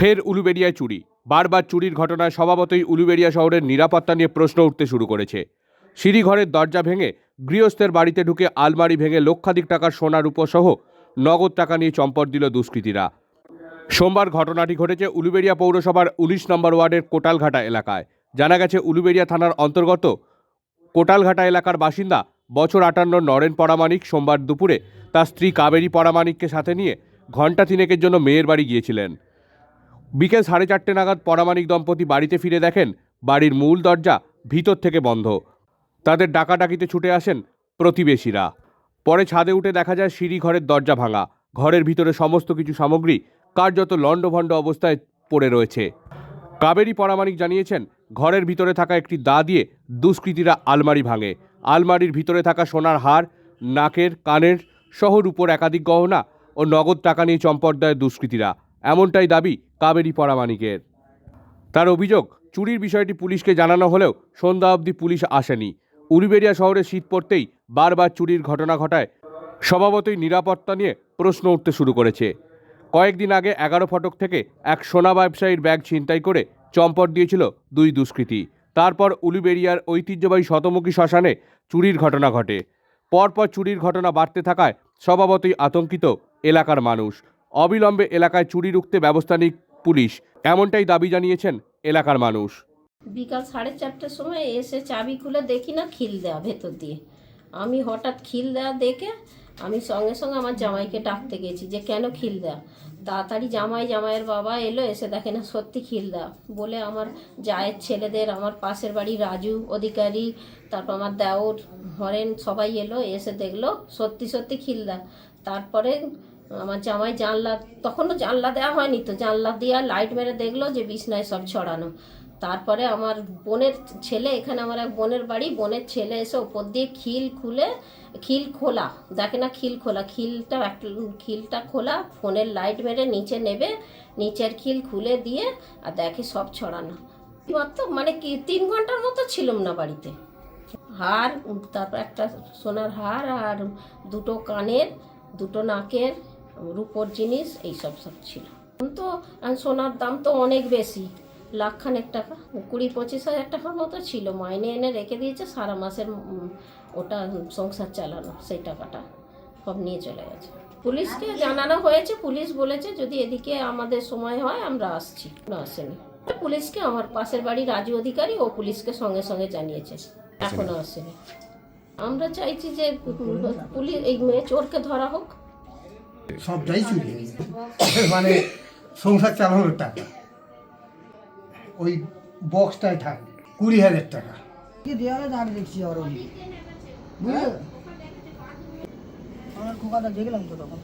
ফের উলুবেড়িয়ায় চুরি। বারবার চুরির ঘটনায় স্বভাবতই উলুবেড়িয়া শহরের নিরাপত্তা নিয়ে প্রশ্ন উঠতে শুরু করেছে। সিঁড়িঘরের দরজা ভেঙে গৃহস্থের বাড়িতে ঢুকে আলমারি ভেঙে লক্ষাধিক টাকার সোনার উপসহ নগদ টাকা নিয়ে চম্পট দিল দুষ্কৃতীরা। সোমবার ঘটনাটি ঘটেছে উলুবেড়িয়া পৌরসভার উনিশ নম্বর ওয়ার্ডের কোটালঘাটা এলাকায়। জানা গেছে, উলুবেড়িয়া থানার অন্তর্গত কোটালঘাটা এলাকার বাসিন্দা বছর আটান্ন নরেন পরামানিক সোমবার দুপুরে তার স্ত্রী কাবেরী পরামানিককে সাথে নিয়ে ঘণ্টা তিনেকের জন্য মেয়ের বাড়ি গিয়েছিলেন। বিকেল সাড়ে চারটে নাগাদ পরামানিক দম্পতি বাড়িতে ফিরে দেখেন বাড়ির মূল দরজা ভিতর থেকে বন্ধ। তাদের ডাকাডাকিতে ছুটে আসেন প্রতিবেশীরা। পরে ছাদে উঠে দেখা যায় সিঁড়ি ঘরের দরজা ভাঙা। ঘরের ভিতরে সমস্ত কিছু সামগ্রী কার্যত লণ্ডভণ্ড অবস্থায় পড়ে রয়েছে। কাবেরী পরামানিক জানিয়েছেন, ঘরের ভিতরে থাকা একটি দা দিয়ে দুষ্কৃতীরা আলমারি ভাঙে। আলমারির ভিতরে থাকা সোনার হার, নাকের, কানের সহ উপর একাধিক গহনা ও নগদ টাকা নিয়ে চম্পট দেয় দুষ্কৃতীরা। এমনটাই দাবি কাবেরী পরামানিকের তার অভিযোগ, চুরির বিষয়টি পুলিশকে জানানো হলেও সন্ধ্যা অবধি পুলিশ আসেনি। উলুবেড়িয়া শহরে শীত পড়তেই বারবার চুরির ঘটনা ঘটায়, স্বভাবতই নিরাপত্তা নিয়ে প্রশ্ন উঠতে শুরু করেছে। কয়েকদিন আগে এগারো ফটক থেকে এক সোনা ব্যবসায়ীর ব্যাগ ছিনতাই করে চম্পট দিয়েছিল দুই দুষ্কৃতী। তারপর উলুবেড়িয়ার ঐতিহ্যবাহী শতমুখী শ্মশানে চুরির ঘটনা ঘটে। পরপর চুরির ঘটনা বাড়তে থাকায় স্বভাবতই আতঙ্কিত এলাকার মানুষ। অবিলম্বে এলাকায় চুরি রুখতে ব্যবস্থা নিক পুলিশ, এমনটাই দাবি জানিয়েছেন এলাকার মানুষ। বিকাল সাড়ে চারটের সময় এসে চাবি খুলে দেখি না খিল দেওয়া ভেতর দিয়ে। আমি হঠাৎ খিল দেওয়া দেখে আমি সঙ্গে সঙ্গে আমার জামাইকে ডাকতে গেছি যে, কেন খিল দেওয়া তাড়াতাড়ি জামাই, জামাইয়ের বাবা এলো, এসে দেখে না সত্যি খিল দেওয়া বলে, আমার জায়ের ছেলেদের, আমার পাশের বাড়ি রাজু অধিকারী, তারপর আমার দেওর হরেন সবাই এলো, এসে দেখল সত্যি সত্যি খিল দেওয়া তারপরে আমার জামাই জানলা, তখনও জানলা দেওয়া হয়নি তো, জানলা দিয়ে লাইট মেরে দেখল যে বিছনায় সব ছড়ানো। তারপরে আমার বোনের ছেলে, এখানে আমার এক বোনের বাড়ি, বোনের ছেলে এসে ওপর দিয়ে খিল খুলে, খিল খোলা, দেখে না খিল খোলা, খিলটা একটা, খিলটা খোলা, ফোনের লাইট মেরে নিচে নেবে, নিচের খিল খুলে দিয়ে আর দেখে সব ছড়ানো। মাত্র মানে কি, তিন ঘণ্টার মতো ছিলাম না বাড়িতে। হার, তারপর একটা সোনার হার আর দুটো কানের, দুটো নাকের রূপোর জিনিস, এইসব সব ছিল। তো সোনার দাম তো অনেক বেশি। লাখখানেক টাকা, কুড়ি পঁচিশ হাজার টাকার মতো ছিল। মাইনে এনে রেখে দিয়েছে, সারা মাসের ওটা সংসার চালানো, সেই টাকাটা সব নিয়ে চলে গেছে। পুলিশকে জানানো হয়েছে, পুলিশ বলেছে যদি এদিকে আমাদের সময় হয়, আমরা আসছি। না আসেনি। পুলিশকে, আমার পাশের বাড়ি রাজু অধিকারী, ও পুলিশকে সঙ্গে সঙ্গে জানিয়েছে। এখনও আসেনি। আমরা চাইছি যে, পুলিশ, এই মেয়ে চোরকে ধরা হোক সবটাই চুরি মানে সংসার চালানোর টাকা। ওই বক্সটায় থাকে কুড়ি হাজার টাকা। কি দেওয়ালে দাঁড়িয়ে দেখছি আর। ওই বুঝলে? আমার খোকাটা দেখলাম তো তখন।